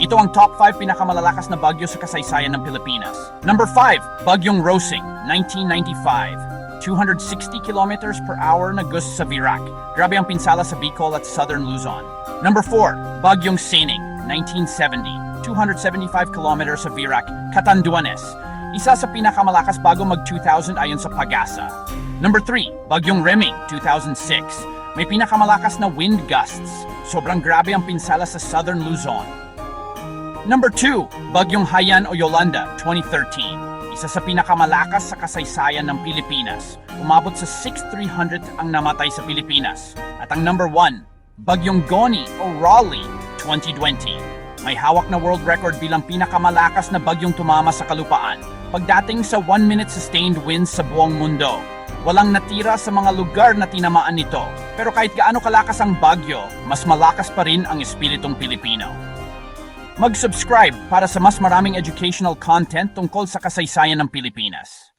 Ito ang top 5 pinakamalalakas na bagyo sa kasaysayan ng Pilipinas. Number 5, Bagyong Rosing, 1995. 260 kilometers per hour na gust sa Virac. Grabe ang pinsala sa Bicol at Southern Luzon. Number 4, Bagyong Sining, 1970. 275 kilometers sa Virac, Catanduanes. Isa sa pinakamalakas bago mag-2000 ayon sa Pagasa. Number 3, Bagyong Reming, 2006. May pinakamalakas na wind gusts. Sobrang grabe ang pinsala sa Southern Luzon. Number 2, Bagyong Haiyan o Yolanda, 2013. Isa sa pinakamalakas sa kasaysayan ng Pilipinas. Umabot sa 6,300 ang namatay sa Pilipinas. At ang number 1, Bagyong Goni o Raleigh, 2020. May hawak na world record bilang pinakamalakas na bagyong tumama sa kalupaan. Pagdating sa 1-minute sustained winds sa buong mundo. Walang natira sa mga lugar na tinamaan nito. Pero kahit gaano kalakas ang bagyo, mas malakas pa rin ang espiritong Pilipino. Mag-subscribe para sa mas maraming educational content tungkol sa kasaysayan ng Pilipinas.